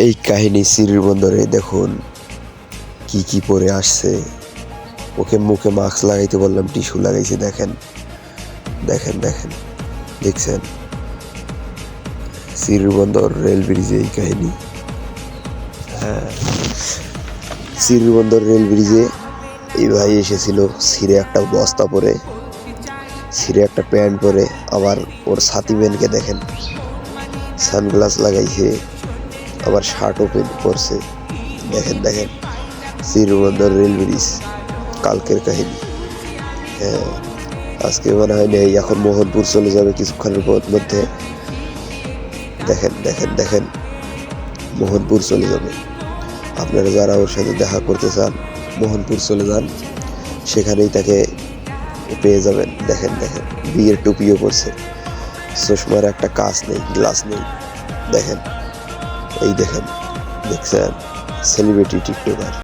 এই কাহিনী সিরির বন্দরে দেখুন। কি কি পরে আসছে। ওকে মুখে মাস্ক লাগাইতে বললাম, টিস্যু লাগাইছে, দেখেন। দেখেন দেখেন। দেখছেন? সিরির বন্দর, রেল ব্রিজে এই কাহিনী। হ্যাঁ। সিরির বন্দর, রেল ব্রিজে এই ভাই এসেছিল সিরে একটা বস্তা পরে সিরে একটা প্যান্ট পরে, আবার ওর সাথী ম্যানকে দেখেন। সানগ্লাস লাগাইছে। আবার শার্ট ওপেন করছে দেখেন দেখেন শ্রীবন্দর রেল ব্রিজ কালকের কাহিনী হ্যাঁ আজকে মনে হয় নেই এখন মোহনপুর চলে যাবে কিছুক্ষণের পর মধ্যে দেখেন দেখেন দেখেন মোহনপুর চলে যাবে আপনারা যারা ওর সাথে দেখা করতে চান মোহনপুর চলে যান সেখানেই তাকে পেয়ে যাবেন দেখেন দেখেন বিয়ের টুপিও পরছে চশমার একটা কাজ নেই গ্লাস নেই দেখেন এই দেখেন দেখছেন সেলিব্রিটি টিকটকার